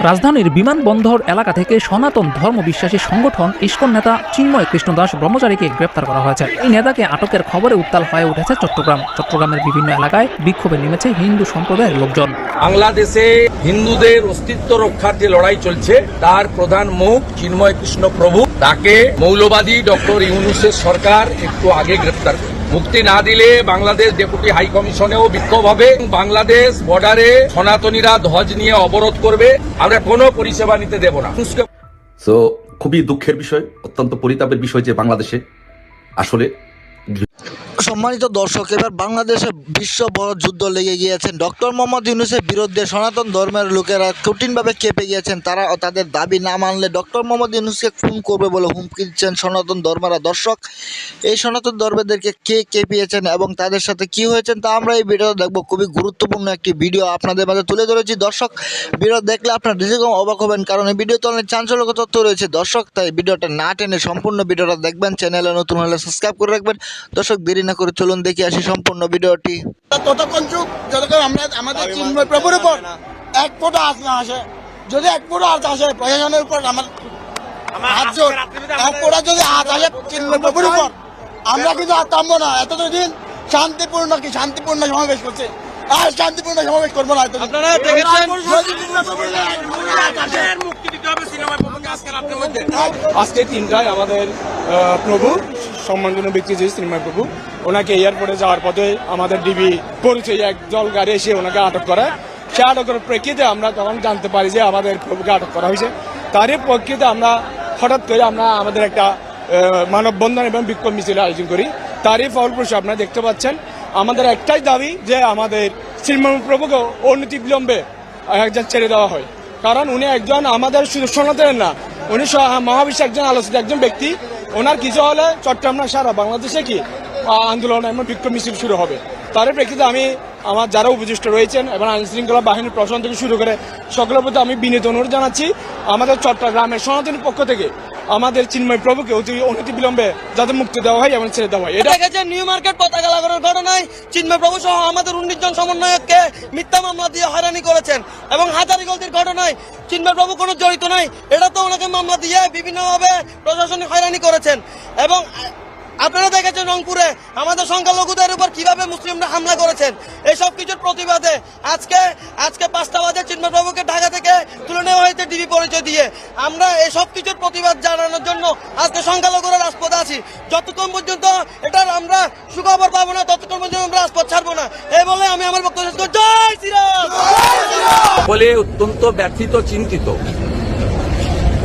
রাজধানীর বিমানবন্দর এলাকা থেকে সনাতন ধর্ম বিশ্বাসী সংগঠন ইস্কন নেতা চিন্ময় কৃষ্ণদাস ব্রহ্মচারীকে গ্রেপ্তার করা হয়েছে। এই নেতাকে আটকের খবরে উত্তাল হয়ে উঠেছে চট্টগ্রাম। চট্টগ্রামের বিভিন্ন এলাকায় বিক্ষোভে নেমেছে হিন্দু সম্প্রদায়ের লোকজন। বাংলাদেশে হিন্দুদের অস্তিত্ব রক্ষার যে লড়াই চলছে। তার প্রধান মুখ চিন্ময় কৃষ্ণ প্রভু। তাকে মৌলবাদী ডক্টর ইউনুসের সরকার একটু আগে গ্রেপ্তার করে মুক্তি না দিলে বাংলাদেশ ডেপুটি হাই কমিশনেও বিক্ষোভ হবে। বাংলাদেশ বর্ডারে সনাতনীরা ধ্বজ নিয়ে অবরোধ করবে। আমরা কোনো পরিষেবা নিতে দেব না। সো খুবই দুঃখের বিষয়, অত্যন্ত পরিতাপের বিষয় যে বাংলাদেশে আসলে সম্মানিত দর্শক, এবার বাংলাদেশে বিশ্ব বড় যুদ্ধ লেগে গিয়েছেন। ডক্টর মোহাম্মদ ইউনুসের বিরুদ্ধে সনাতন ধর্মের লোকেরা কঠিনভাবে কেঁপে গিয়েছেন। তারা তাদের দাবি না মানলে ডক্টর মোহাম্মদ ইউনুসকে খুন করবে বলে হুমকি দিচ্ছেন সনাতন ধর্মেরা। দর্শক, এই সনাতন ধর্মেদেরকে কে কেঁপিয়েছেন এবং তাদের সাথে কি হয়েছেন তা আমরা এই ভিডিওতে দেখব। খুবই গুরুত্বপূর্ণ একটি ভিডিও আপনাদের মাঝে তুলে ধরেছি। দর্শক, ভিডিও দেখলে আপনার নিজেকেও অবাক হবেন কারণ এই ভিডিওতে অনেক চাঞ্চল্যক তথ্য রয়েছে। দর্শক, তাই ভিডিওটা না টেনে সম্পূর্ণ ভিডিওটা দেখবেন। চ্যানেলে নতুন হলে সাবস্ক্রাইব করে রাখবেন। দর্শক, দেরি না করে চলুন দেখে আসি সম্পূর্ণ ভিডিওটি। ততক্ষণ যুগ যতক্ষণ আমরা আমাদের চিন্ময় প্রভুর উপর এক ফোঁটা আস না আসে যদি এক ফোঁটা আস আসে প্রশাসনের উপর আমার হাত জোর। এক ফোঁটা যদি হাত আসে চিন্ময় উপর আমরা কিন্তু আর থামবো না। এতদিন শান্তিপূর্ণ কি? শান্তিপূর্ণ সমাবেশ করছে। আর শান্তিপূর্ণ সমাবেশ করব না আপনারা আসে, আজকে তিনটায় আমাদের প্রভু সম্মানজনক ব্যক্তি যে শ্রীময় প্রভু ওনাকে এয়ারপোর্টে যাওয়ার পথে আমাদের ডিবি পরিচয় এক জল গাড়ি এসে ওনাকে আটক করে। সে আটকের প্রেক্ষিতে আমরা তখন জানতে পারি যে আমাদের প্রভুকে আটক করা হয়েছে। তারই প্রেক্ষিতে আমরা হঠাৎ করে আমরা আমাদের একটা মানববন্ধন এবং বিক্ষোভ মিছিল আয়োজন করি। তারই ফলপ্রসূ আপনারা দেখতে পাচ্ছেন, আমাদের একটাই দাবি যে আমাদের শ্রীময় প্রভুকে অনতি বিলম্বে একজন ছেড়ে দেওয়া হয়। কারণ উনি একজন আমাদের শুধু সনাতনের না, উনি মহাবিশ্বে একজন আলোচিত একজন ব্যক্তি। ওনার কিছু হলে চট্টগ্রাম সারা বাংলাদেশে কি আন্দোলন এবং বিক্ষোভ মিছিল শুরু হবে। তার প্রেক্ষিতে আমি আমার যারা উপযুক্ত রয়েছেন এবং আইন শৃঙ্খলা বাহিনীর প্রশাসন থেকে শুরু করে সকলের প্রতি আমি বিনীত অনুরোধ জানাচ্ছি, আমাদের চট্টগ্রামের সনাতনের পক্ষ থেকে আমাদের চিন্ময় প্রভুকে অতি অনতি বিলম্বে যাতে মুক্তি দেওয়া হয় এবং ছেড়ে দেওয়া হয়। এটা দেখেছে নিউ মার্কেট পতাকা লাগানোর ঘটনায় চিন্ময় প্রভু সহ আমাদের উনিশ জন সমন্বয়ককে মিথ্যা মামলা দিয়ে হয়রানি করেছেন এবং হাজারি গলতির ঘটনায় চিন্ময় প্রভু কোনো জড়িত নাই। এটা তো ওনাকে মামলা দিয়ে বিভিন্নভাবে প্রশাসনিক হয়রানি করেছেন এবং আপনারা দেখেছেন রংপুরে আমাদের সংখ্যালঘুদের উপর কীভাবে মুসলিমরা হামলা করেছেন? এই সব কিছুর প্রতিবাদে আজকে আজকে পাঁচটা বাজে চিন্ময় ঢাকা থেকে তুলে নেওয়া হয়েছে ডিবি পরিচয় দিয়ে। আমরা এই সব কিছুর প্রতিবাদ জানানোর জন্য আজকে সংখ্যালঘুরা রাজপথে আছি। যতক্ষণ পর্যন্ত এটার আমরা সুখবর পাবো না, ততক্ষণ পর্যন্ত আমরা রাজপথ ছাড়বো না। এই বলে আমি আমার বক্তব্য। জয় শ্রীরাম! বলে অত্যন্ত ব্যথিত, চিন্তিত।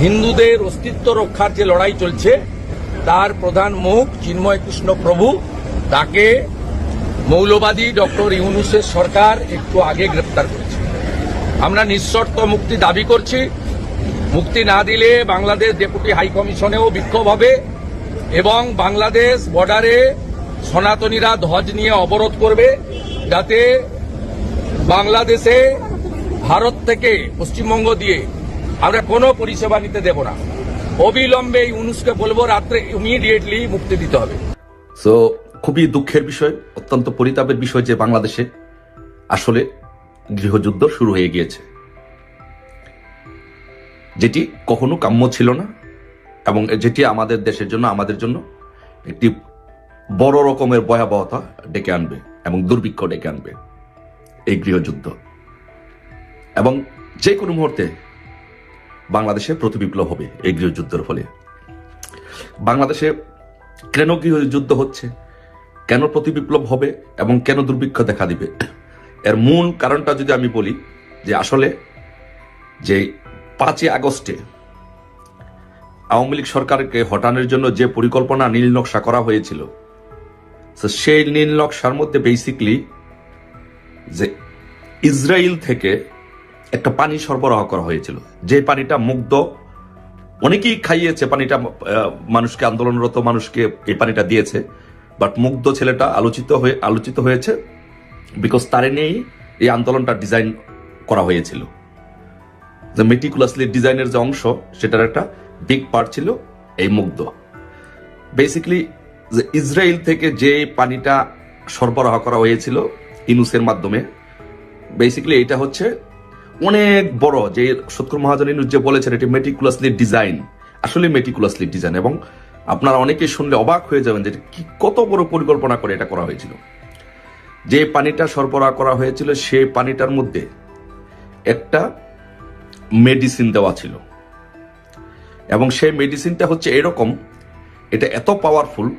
হিন্দুদের অস্তিত্ব রক্ষার যে লড়াই চলছে, তার প্রধান মুখ চিন্ময় কৃষ্ণ প্রভু। তাকে মৌলবাদী ডক্টর ইউনুসের সরকার একটু আগে গ্রেপ্তার করেছে। আমরা নিঃশর্ত মুক্তি দাবি করছি। মুক্তি না দিলে বাংলাদেশ ডেপুটি হাইকমিশনেও বিক্ষোভ হবে এবং বাংলাদেশ বর্ডারে সনাতনীরা ধ্বজ নিয়ে অবরোধ করবে যাতে বাংলাদেশে ভারত থেকে পশ্চিমবঙ্গ দিয়ে আমরা কোনো পরিষেবা নিতে দেব না। অবিলম্বে এই ইউনুসকে বলব, রাত্রে ইমিডিয়েটলি মুক্তি দিতে হবে। সো খুবই দুঃখের বিষয়, অত্যন্ত পরিতাপের বিষয় যে বাংলাদেশে আসলে গৃহযুদ্ধ শুরু হয়ে গিয়েছে। যেটি কখনো কাম্য ছিল না এবং যেটি আমাদের দেশের জন্য, আমাদের জন্য একটি বড় রকমের ভয়াবহতা ডেকে আনবে এবং দুর্ভিক্ষ ডেকে আনবে এই গৃহযুদ্ধ। এবং যে কোনো মুহূর্তে বাংলাদেশে প্রতিবিপ্লব হবে এই গৃহযুদ্ধের ফলে। বাংলাদেশে কেন গৃহযুদ্ধ হচ্ছে? কেন প্রতিবিপ্লব হবে এবং কেন দুর্ভিক্ষ দেখা দিবে? এর মূল কারণটা যদি আমি বলি যে আসলে যে পাঁচই আগস্টে আওয়ামী লীগ সরকারকে হটানোর জন্য যে পরিকল্পনা নীল নকশা করা হয়েছিল সেই নীল নকশার মধ্যে বেসিকলি যে ইসরায়েল থেকে একটা পানি সরবরাহ করা হয়েছিল। যে পানিটা মুগ্ধ, অনেকেই খাইয়েছে, পানিটা মানুষকে আন্দোলনরত মানুষকে এই পানিটা দিয়েছে বাট মুগ্ধ ছেলেটা আলোচিত হয়ে, আলোচিত হয়েছে বিকজ তারে নিয়েই এই আন্দোলনটা ডিজাইন করা হয়েছিল। যে মেটিকুলাসলি ডিজাইনের যে অংশ, সেটার একটা বিগ পার্ট ছিল এই মুগ্ধ। বেসিক্যালি যে ইসরায়েল থেকে যে পানিটা সরবরাহ করা হয়েছিল ইনুসের মাধ্যমে বেসিক্যালি এটা হচ্ছে অনেক বড় যে সত্তর মহাজন যে বলেছেন, এটি মেটিকুলাসলি ডিজাইন আসলে মেটিকুলাসলি ডিজাইন এবং আপনারা অনেকে শুনলে অবাক হয়ে যাবেন যে কি কত বড় পরিকল্পনা করে এটা করা হয়েছিল। যে পানিটা সরবরাহ করা হয়েছিল সেই পানিটার মধ্যে একটা মেডিসিন দেওয়া ছিল। এবং সেই মেডিসিনটা হচ্ছে এরকম, এটা এত পাওয়ারফুল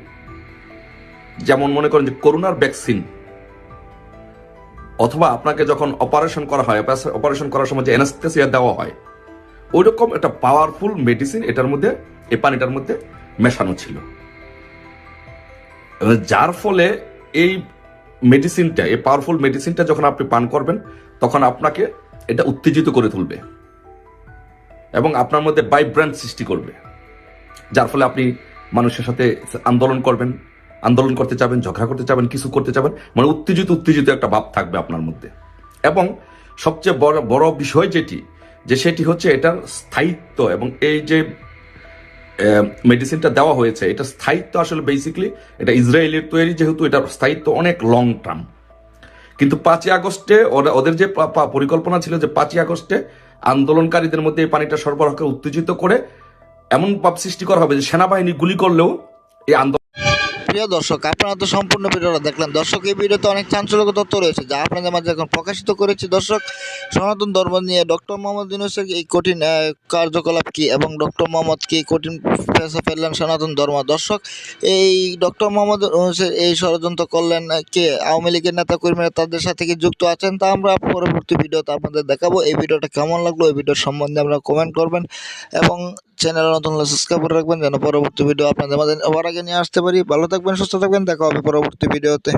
যেমন মনে করেন যে করোনার ভ্যাকসিন অথবা আপনাকে যখন অপারেশন করা হয় অপারেশন করার সময় যে অ্যানাস্থেসিয়া দেওয়া হয় ওই রকম একটা পাওয়ারফুল মেডিসিন এটার মধ্যে, এই পানিটার মধ্যে মেশানো ছিল। যার ফলে এই মেডিসিনটা এই পাওয়ারফুল মেডিসিনটা যখন আপনি পান করবেন, তখন আপনাকে এটা উত্তেজিত করে তুলবে এবং আপনার মধ্যে ভাইব্রেন্ট সৃষ্টি করবে। যার ফলে আপনি মানুষের সাথে আন্দোলন করবেন আন্দোলন করতে চাবেন, ঝগড়া করতে চাবেন, কিছু করতে চাবেন মানে উত্তেজিত উত্তেজিত একটা ভাব থাকবে আপনার মধ্যে। এবং সবচেয়ে বড় বড় বিষয় যেটি, যে সেটি হচ্ছে এটার স্থায়িত্ব এবং এই যে মেডিসিনটা দেওয়া হয়েছে, এটা স্থায়িত্ব আসলে বেসিক্যালি এটা ইসরায়েলের তৈরি, যেহেতু এটার স্থায়িত্ব অনেক লং টার্ম কিন্তু পাঁচই আগস্টে ওরা, ওদের যে পরিকল্পনা ছিল যে পাঁচই আগস্টে আন্দোলনকারীদের মধ্যে এই পানিটা সরবরাহকে উত্তেজিত করে এমন ভাব সৃষ্টি করা হবে যে সেনাবাহিনী গুলি করলেও এই আন্দোলন প্রিয় দর্শক, আপনারা তো সম্পূর্ণ ভিডিওটা দেখলেন। দর্শক, এই ভিডিওতে অনেক চাঞ্চল্যকর তথ্য রয়েছে, যা আপনাদের মাঝে এখন প্রকাশিত করেছি। দর্শক, সনাতন ধর্ম নিয়ে ডক্টর মোহাম্মদ ইউনুসের এই কঠিন কার্যকলাপ কি এবং ডক্টর মোহাম্মদ কি কঠিন পেশা ফেললেন সনাতন ধর্ম? দর্শক, এই ডক্টর মোহাম্মদ ইউনুসের এই ষড়যন্ত্র করলেন কে? আওয়ামী লীগের নেতা কর্মীরা তাদের সাথে কি যুক্ত আছেন? তা আমরা পরবর্তী ভিডিওতে আপনাদের দেখাবো। এই ভিডিওটা কেমন লাগল? এই ভিডিওর সম্বন্ধে আমরা কমেন্ট করবেন এবং চ্যানেল নতুন হলে সাবস্ক্রাইব করে রাখবেন, যেন পরবর্তী ভিডিও আপনাদের মাঝে আবার আগে নিয়ে আসতে পারি। ভালো থাকবেন, সুস্থ থাকবেন, দেখা হবে পরবর্তী ভিডিওতে